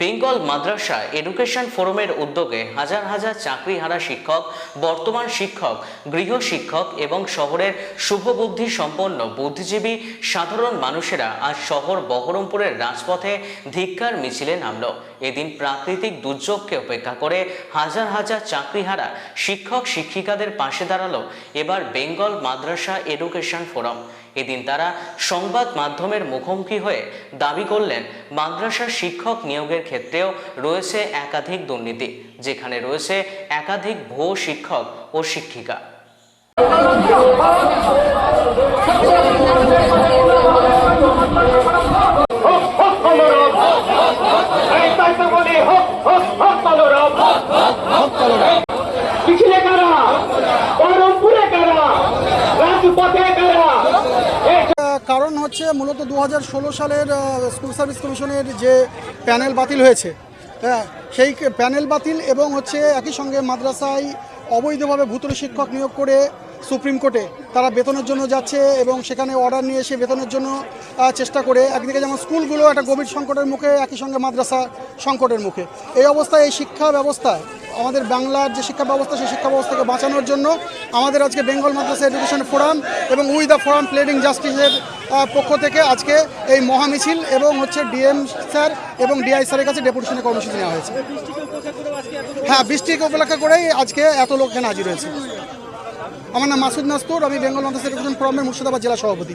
Bengal madrasa education ফোরামের উদ্যোগে হাজার হাজার চাকরিহারা শিক্ষক, বর্তমান শিক্ষক, গৃহ শিক্ষক এবং শহরের শুভবুদ্ধি সম্পন্ন বুদ্ধিজীবী সাধারণ মানুষেরা আজ শহর বহরমপুরের রাজপথে ধিক্কার মিছিলে নামল। এদিন প্রাকৃতিক দুর্যোগকে উপেক্ষা করে হাজার হাজার চাকরিহারা শিক্ষক, শিক্ষিকাদের পাশে দাঁড়াল এবার বেঙ্গল মাদ্রাসা এডুকেশন ফোরাম। এদিন তারা সংবাদ মাধ্যমের মুখোমুখি হয়ে দাবি করলেন, মাদ্রাসার শিক্ষক নিয়োগের ক্ষেত্রেও রয়েছে একাধিক দুর্নীতি, যেখানে রয়েছে একাধিক ভুয়ো শিক্ষক ও শিক্ষিকা। পিছলে কারা? বহরমপুরে কারা? রাজপথে কারা? হচ্ছে মূলত দু হাজার ষোলো সালের স্কুল সার্ভিস কমিশনের যে প্যানেল বাতিল হয়েছে হ্যাঁ সেই প্যানেল বাতিল এবং হচ্ছে একই সঙ্গে মাদ্রাসায় অবৈধভাবে ভূতরে শিক্ষক নিয়োগ করে সুপ্রিম কোর্টে তারা বেতনের জন্য যাচ্ছে এবং সেখানে অর্ডার নিয়ে এসে বেতনের জন্য চেষ্টা করে। একদিকে যেমন স্কুলগুলো একটা গভীর সংকটের মুখে, একই সঙ্গে মাদ্রাসা সংকটের মুখে। এই অবস্থায় এই শিক্ষা ব্যবস্থা আমাদের বাংলার যে শিক্ষা ব্যবস্থা সেই শিক্ষা ব্যবস্থাকে বাঁচানোর জন্য আমাদের আজকে বেঙ্গল মাদ্রাসা এডুকেশন ফোরাম এবং উই দ্য ফোরাম প্লেডিং জাস্টিসের পক্ষ থেকে আজকে এই মহামিছিল এবং হচ্ছে ডিএম স্যার এবং ডিআই স্যারের কাছে ডেপুটেশনের কর্মসূচি নেওয়া হয়েছে। হ্যাঁ বৃষ্টিকে উপলক্ষে করেই আজকে এত লোক এখানে হাজির হয়েছে। আমার নাম মাসুদ নাস্তুর, আমি বেঙ্গল মাদ্রাসা এডুকেশন ফোরামের মুর্শিদাবাদ জেলা সভাপতি।